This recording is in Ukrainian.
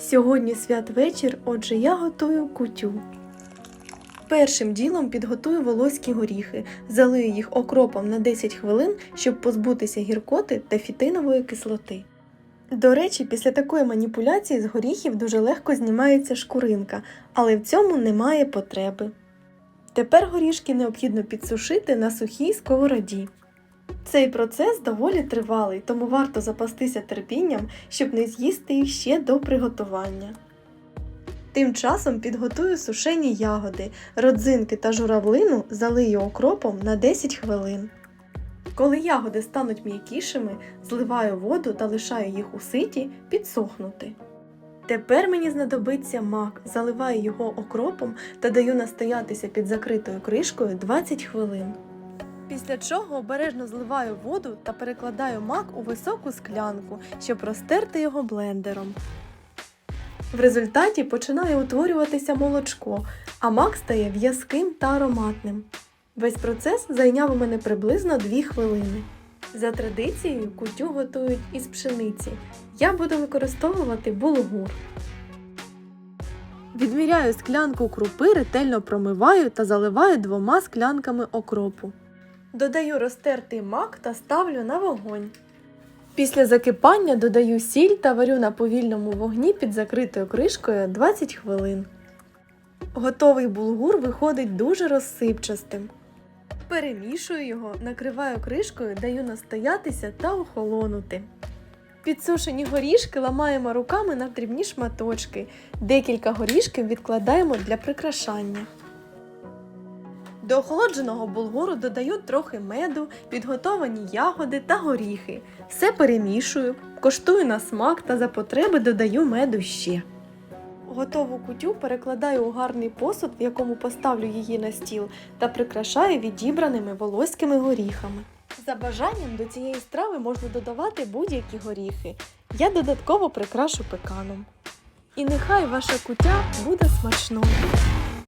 Сьогодні святвечір, отже, я готую кутю. Першим ділом підготую волоські горіхи, залию їх окропом на 10 хвилин, щоб позбутися гіркоти та фітинової кислоти. До речі, після такої маніпуляції з горіхів дуже легко знімається шкуринка, але в цьому немає потреби. Тепер горішки необхідно підсушити на сухій сковороді. Цей процес доволі тривалий, тому варто запастися терпінням, щоб не з'їсти їх ще до приготування. Тим часом підготую сушені ягоди, родзинки та журавлину залию окропом на 10 хвилин. Коли ягоди стануть м'якішими, зливаю воду та лишаю їх у ситі підсохнути. Тепер мені знадобиться мак, заливаю його окропом та даю настоятися під закритою кришкою 20 хвилин. Після чого обережно зливаю воду та перекладаю мак у високу склянку, щоб розтерти його блендером. В результаті починає утворюватися молочко, а мак стає в'язким та ароматним. Весь процес зайняв у мене приблизно 2 хвилини. За традицією кутю готують із пшениці. Я буду використовувати булгур. Відміряю склянку крупи, ретельно промиваю та заливаю двома склянками окропу. Додаю розтертий мак та ставлю на вогонь. Після закипання додаю сіль та варю на повільному вогні під закритою кришкою 20 хвилин. Готовий булгур виходить дуже розсипчастим. Перемішую його, накриваю кришкою, даю настоятися та охолонути. Підсушені горішки ламаємо руками на дрібні шматочки. Декілька горішків відкладаємо для прикрашання. До охолодженого булгуру додаю трохи меду, підготовані ягоди та горіхи. Все перемішую, коштую на смак та за потреби додаю меду ще. Готову кутю перекладаю у гарний посуд, в якому поставлю її на стіл, та прикрашаю відібраними волоськими горіхами. За бажанням до цієї страви можна додавати будь-які горіхи. Я додатково прикрашу пеканом. І нехай ваша кутя буде смачною.